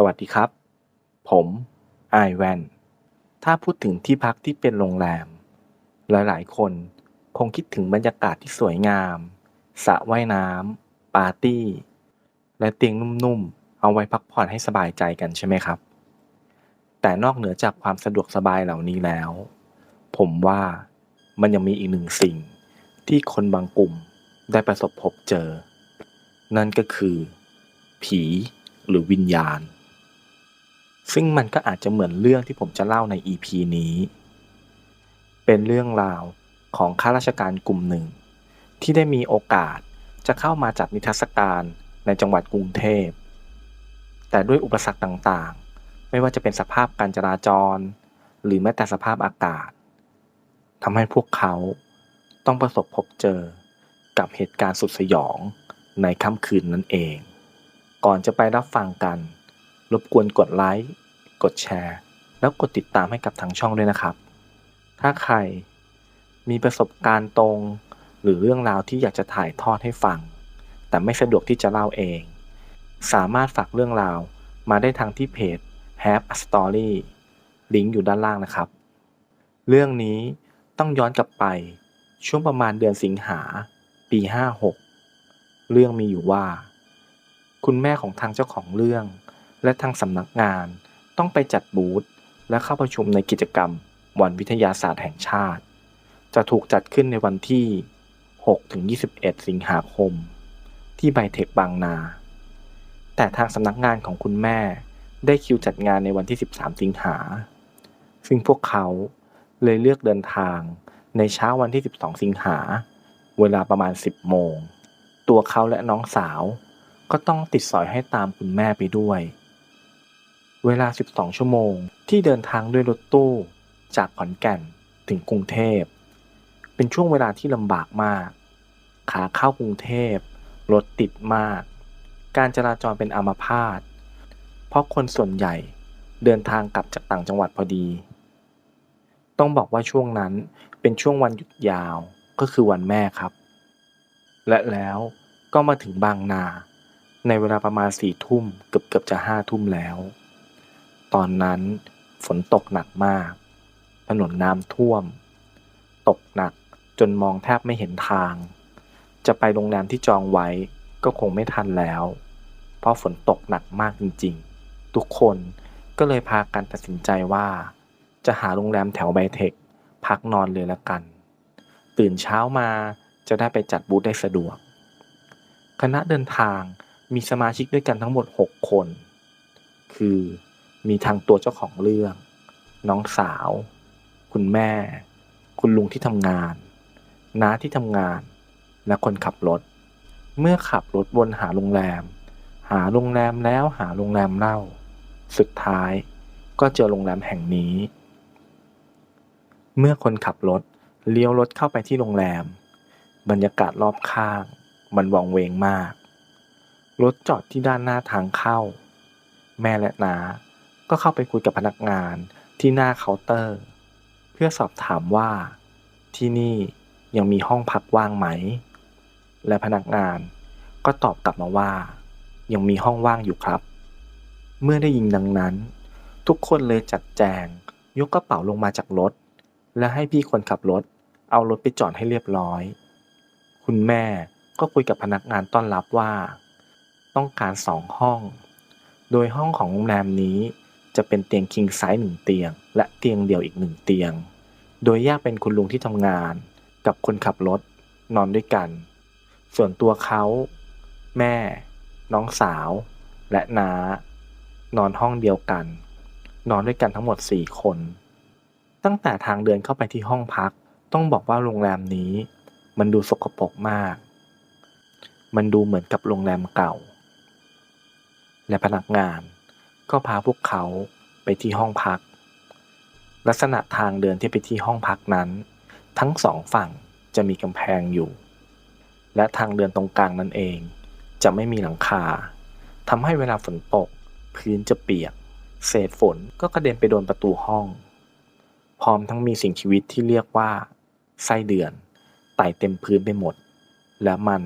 สวัสดีครับ ผมไอแวนถ้าพูดถึงที่พักที่เป็นโรงแรม หลายๆ คนคงคิดถึงบรรยากาศที่สวยงามสระว่ายน้ำปาร์ตี้ และเตียงนุ่มๆ เอาไว้พักผ่อนให้สบายใจกันใช่ไหมครับ แต่นอกเหนือจากความสะดวกสบายเหล่านี้แล้ว ผมว่ามันยังมีอีกหนึ่งสิ่งที่คนบางกลุ่มได้ประสบพบเจอ นั่นก็คือ ผีหรือวิญญาณ ซึ่งมันก็อาจจะเหมือนเรื่องที่ผมจะเล่าใน EP นี้ เป็นเรื่องราวของข้าราชการกลุ่มหนึ่ง ที่ได้มีโอกาสจะเข้ามาจัดนิทรรศการในจังหวัดกรุงเทพ แต่ด้วยอุปสรรคต่างๆ ไม่ว่าจะเป็นสภาพการจราจร หรือแม้แต่สภาพอากาศทำให้พวกเขาต้องประสบพบเจอกับเหตุการณ์สุดสยองในค่ำคืนนั่นเอง ก่อนจะไปรับฟังกัน รบกวนกดไลค์ กดแชร์ แล้วกดติดตามให้กับทางช่องด้วยนะครับ ถ้าใครมีประสบการณ์ตรง หรือเรื่องราวที่อยากจะถ่ายทอดให้ฟัง แต่ไม่สะดวกที่จะเล่าเอง สามารถฝากเรื่องราวมาได้ทางที่เพจ Have a Story ลิงก์อยู่ด้านล่างนะครับ เรื่องนี้ต้องย้อนกลับไปช่วงประมาณเดือนสิงหา ปี 56 เรื่องมีอยู่ว่า คุณแม่ของทางเจ้าของเรื่อง และทางสำนักงาน ต้องไปจัดบูธและเข้าประชุมในกิจกรรม วันวิทยาศาสตร์แห่งชาติ จะถูกจัดขึ้นในวันที่ 6-21 สิงหาคม ที่ไบเทคบางนา แต่ทางสำนักงานของคุณแม่ได้คิวจัดงานในวันที่ 13 สิงหา ซึ่งพวกเขาเลยเลือกเดินทางในเช้าวันที่ 12 สิงหา เวลาประมาณ 10 โมง ตัวเขาและน้องสาวก็ต้องติดสอยให้ตามคุณแม่ไปด้วย เวลา 12 ชั่วโมงที่เดินทางด้วยรถตู้จากขอนแก่นถึงกรุงเทพ เป็นช่วงเวลาที่ลำบากมาก ขาเข้ากรุงเทพรถติดมาก การจราจรเป็นอัมพาต เพราะคนส่วนใหญ่เดินทางกลับจากต่างจังหวัดพอดี ต้องบอกว่าช่วงนั้นเป็นช่วงวันหยุดยาวก็คือวันแม่ครับ และแล้วก็มาถึงบางนา ในเวลาประมาณสี่ทุ่มเกือบเกือบจะห้าทุ่มแล้ว ตอนนั้นฝนตกหนักมาก ถนนน้ำท่วม ตกหนักจนมองแทบไม่เห็นทาง จะไปโรงแรมที่จองไว้ก็คงไม่ทันแล้ว เพราะฝนตกหนักมากจริงๆ ทุกคนก็เลยพากันตัดสินใจว่า จะหาโรงแรมแถวไบเทค พักนอนเลยละกัน ตื่นเช้ามาจะได้ไปจัดบูธได้สะดวก คณะเดินทางมีสมาชิกด้วยกันทั้งหมด 6 คน คือ มีทางตัวเจ้าของเรื่อง น้องสาว คุณแม่ คุณลุงที่ทำงาน น้าที่ทำงาน และคนขับรถ เมื่อขับรถวนหาโรงแรม หาโรงแรมแล้วหาโรงแรมเล่า สุดท้ายก็เจอโรงแรมแห่งนี้ เมื่อคนขับรถเลี้ยวรถเข้าไปที่โรงแรม บรรยากาศรอบข้าง มันวังเวงมาก รถจอดที่ด้านหน้าทางเข้า แม่และน้า ก็เข้าไปคุยกับพนักงานที่หน้าเคาน์เตอร์ เพื่อสอบถามว่า ที่นี่ยังมีห้องพักว่างไหม และพนักงานก็ตอบกลับมาว่า ยังมีห้องว่างอยู่ครับ เมื่อได้ยินดังนั้น ทุกคนเลยจัดแจง ยกกระเป๋าลงมาจากรถ และให้พี่คนขับรถ เอารถไปจอดให้เรียบร้อย คุณแม่ก็คุยกับพนักงานต้อนรับว่า ต้องการสองห้อง โดยห้องของโรงแรมนี้ จะเป็นเตียงคิงไซส์หนึ่งเตียง และเตียงเดี่ยวอีกหนึ่งเตียง โดยแยกเป็นคุณลุงที่ทำงาน กับคนขับรถ นอนด้วยกัน ส่วนตัวเขา แม่ น้องสาว และน้า นอนห้องเดียวกัน นอนด้วยกันทั้งหมดสี่คน ตั้งแต่ทางเดินเข้าไปที่ห้องพัก ต้องบอกว่าโรงแรมนี้ มันดูสกปรกมาก มันดูเหมือนกับโรงแรมเก่า และพนักงาน ก็พาพวกเขาไปที่ห้องพัก ลักษณะทางเดินที่ไปที่ห้องพักนั้น ทั้งสองฝั่งจะมีกำแพงอยู่ และทางเดินตรงกลางนั่นเอง จะไม่มีหลังคาทำให้เวลาฝนตก พื้นจะเปียก เศษฝนก็กระเด็นไปโดนประตูห้อง พร้อมทั้งมีสิ่งชีวิตที่เรียกว่าไส้เดือนไต่เต็มพื้นไปหมด และมัน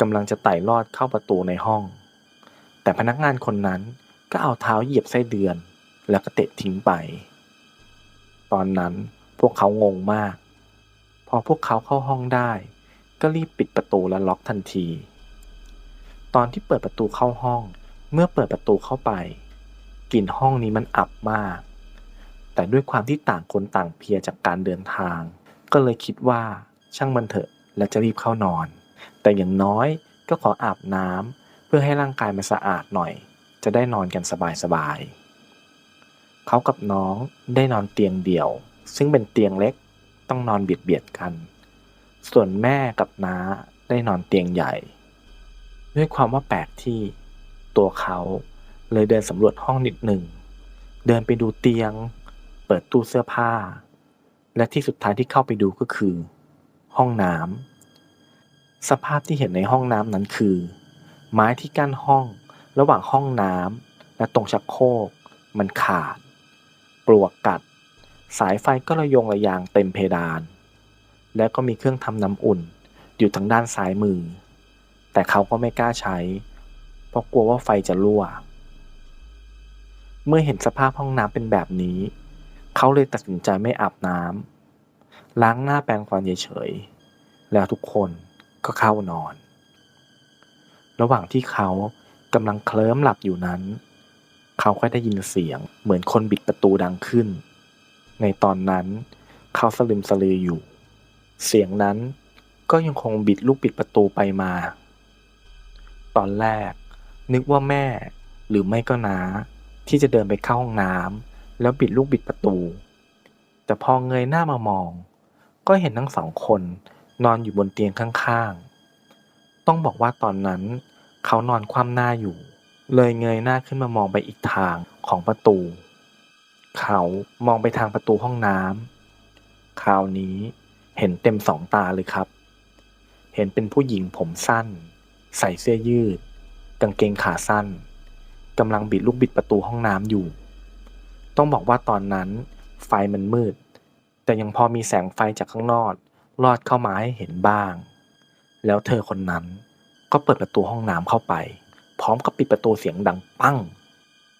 กำลังจะไต่ลอดเข้าประตูในห้อง แต่พนักงานคนนั้น ก็เอาเท้าเหยียบไส้เดือน แล้วก็เตะทิ้งไป ตอนนั้นพวกเขางงมาก พอพวกเขาเข้าห้องได้ ก็รีบปิดประตูและล็อกทันที ตอนที่เปิดประตูเข้าห้อง เมื่อเปิดประตูเข้าไปกลิ่นห้องนี้มันอับมาก แต่ด้วยความที่ต่างคนต่างเพลียจากการเดินทาง ก็เลยคิดว่าช่างมันเถอะและจะรีบเข้านอน แต่อย่างน้อยก็ขออาบน้ำเพื่อให้ร่างกายมันสะอาดหน่อย จะได้นอนกันสบายๆเขากับน้องได้นอนเตียงเดี่ยว ซึ่งเป็นเตียงเล็กต้องนอนเบียดเบียดกัน ส่วนแม่กับน้าได้นอนเตียงใหญ่ ด้วยความว่าแปลกที่ตัวเขาเลยเดินสำรวจห้องนิดหนึ่ง เดินไปดูเตียง เปิดตู้เสื้อผ้า และที่สุดท้ายที่เข้าไปดูก็คือ ห้องน้ำสภาพที่เห็นในห้องน้ำนั้นคือ ไม้ที่กั้นห้อง ระหว่างห้องน้ำและตรงชักโครกมันขาด ปลวกกัด สายไฟก็ระยงระยางเต็มเพดาน แล้วก็มีเครื่องทำน้ำอุ่นอยู่ทางด้านซ้ายมือ แต่เขาก็ไม่กล้าใช้ เพราะกลัวว่าไฟจะรั่ว เมื่อเห็นสภาพห้องน้ำเป็นแบบนี้ เขาเลยตัดสินใจไม่อาบน้ำล้างหน้าแปรงฟันเฉยๆแล้วทุกคนก็เข้านอน ระหว่างที่เขา กำลังเคลิ้มหลับอยู่นั้น เขาก็ได้ยินเสียงเหมือนคนบิดประตูดังขึ้น ในตอนนั้น เขาสลึมสลืออยู่ เสียงนั้นก็ยังคงบิดลูกบิดประตูไปมา ตอนแรก นึกว่าแม่หรือไม่ก็น้าที่จะเดินไปเข้าห้องน้ำแล้วบิดลูกบิดประตู แต่พอเงยหน้ามามอง ก็เห็นทั้งสองคนนอนอยู่บนเตียงข้างๆ ต้องบอกว่าตอนนั้น เขานอนคว่ำหน้าอยู่ เลยเงยหน้าขึ้นมามองไปอีกทางของประตู เขามองไปทางประตูห้องน้ำคราวนี้เห็นเต็มสองตาเลยครับ เห็นเป็นผู้หญิงผมสั้น ใส่เสื้อยืด กางเกงขาสั้นกำลังบิดลูกบิดประตูห้องน้ำอยู่ ต้องบอกว่าตอนนั้น ไฟมันมืด แต่ยังพอมีแสงไฟจากข้างนอกลอดเข้ามาให้เห็นบ้าง แล้วเธอคนนั้น ก็เปิดประตูห้องน้ำเข้าไป พร้อมกับปิดประตูเสียงดังปั้ง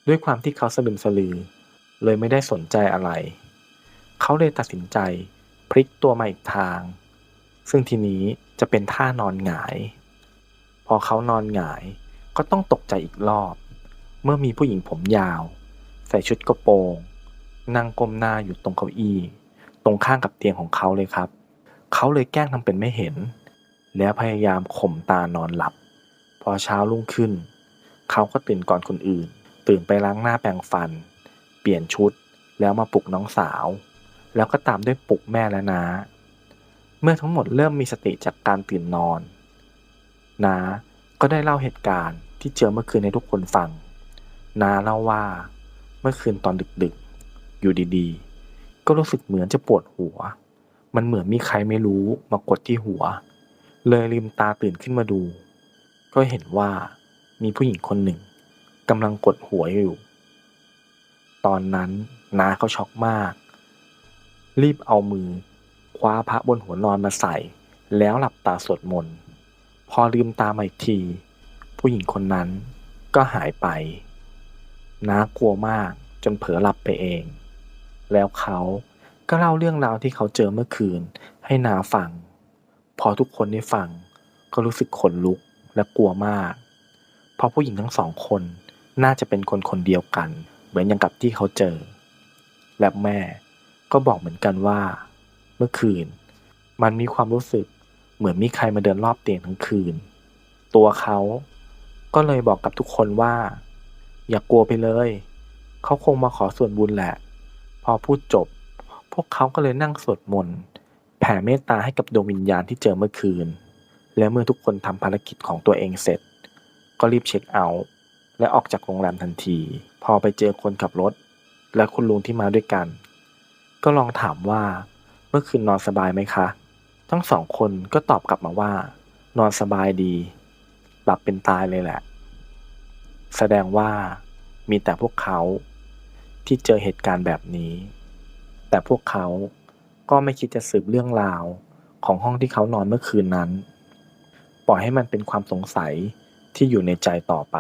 ด้วยความที่เขาสะลึมสลือ เลยไม่ได้สนใจอะไร เขาเลยตัดสินใจพลิกตัวมาอีกทาง ซึ่งทีนี้จะเป็นท่านอนหงาย พอเขานอนหงายก็ต้องตกใจอีกรอบ เมื่อมีผู้หญิงผมยาว ใส่ชุดกระโปรงนั่งก้มหน้าอยู่ตรงเก้าอี้ ตรงข้างกับเตียงของเขาเลยครับ เขาเลยแกล้งทำเป็นไม่เห็น แล้วพยายามข่มตานอนหลับ พอเช้ารุ่งขึ้น เขาก็ตื่นก่อนคนอื่น ตื่นไปล้างหน้าแปรงฟัน เปลี่ยนชุดแล้วมาปลุกน้องสาว แล้วก็ตามด้วยปลุกแม่และน้าเมื่อทั้งหมดเริ่มมีสติจากการตื่นนอนน้าก็ได้เล่าเหตุการณ์ที่เจอเมื่อคืนให้ทุกคนฟังน้าเล่าว่า เมื่อคืนตอนดึกๆ อยู่ดีๆ ก็รู้สึกเหมือนจะปวดหัว มันเหมือนมีใครไม่รู้มากดที่หัว เลยลืมตาตื่นขึ้นมาดู ก็เห็นว่ามีผู้หญิงคนหนึ่งกำลังกดหัวอยู่ ตอนนั้นน้าเขาช็อกมาก รีบเอามือ คว้าพระบนหัวนอนมาใส่ แล้วหลับตาสวดมนต์ พอลืมตามาอีกที ผู้หญิงคนนั้นก็หายไป น้ากลัวมากจนเผลอหลับไปเอง แล้วเขาก็เล่าเรื่องราวที่เขาเจอเมื่อคืนให้นาฟัง พอทุกคนได้ฟังก็รู้สึกขนลุกและกลัวมาก เพราะผู้หญิงทั้งสองคนน่าจะเป็นคนคนเดียวกัน เหมือนอย่างกับที่เขาเจอ และแม่ก็บอกเหมือนกันว่า เมื่อคืน มันมีความรู้สึกเหมือนมีใครมาเดินรอบเตียงทั้งคืน ตัวเขาก็เลยบอกกับทุกคนว่า อย่ากลัวไปเลย เขาคงมาขอส่วนบุญแหละ พอพูดจบ พวกเขาก็เลยนั่งสวดมนต์ แผ่เมตตาให้กับดวงวิญญาณที่เจอเมื่อคืน และเมื่อทุกคนทำภารกิจของตัวเองเสร็จ ก็รีบเช็คเอาท์และออกจากโรงแรมทันที พอไปเจอคนขับรถ และคุณลุงที่มาด้วยกัน ก็ลองถามว่า เมื่อคืนนอนสบายไหมคะ ทั้งสองคนก็ตอบกลับมาว่า นอนสบายดี หลับเป็นตายเลยแหละ แสดงว่ามีแต่พวกเขาที่เจอเหตุการณ์แบบนี้ แต่พวกเขา ก็ไม่คิดจะสืบเรื่องราวของห้องที่เขานอนเมื่อคืนนั้น ปล่อยให้มันเป็นความสงสัยที่อยู่ในใจต่อไป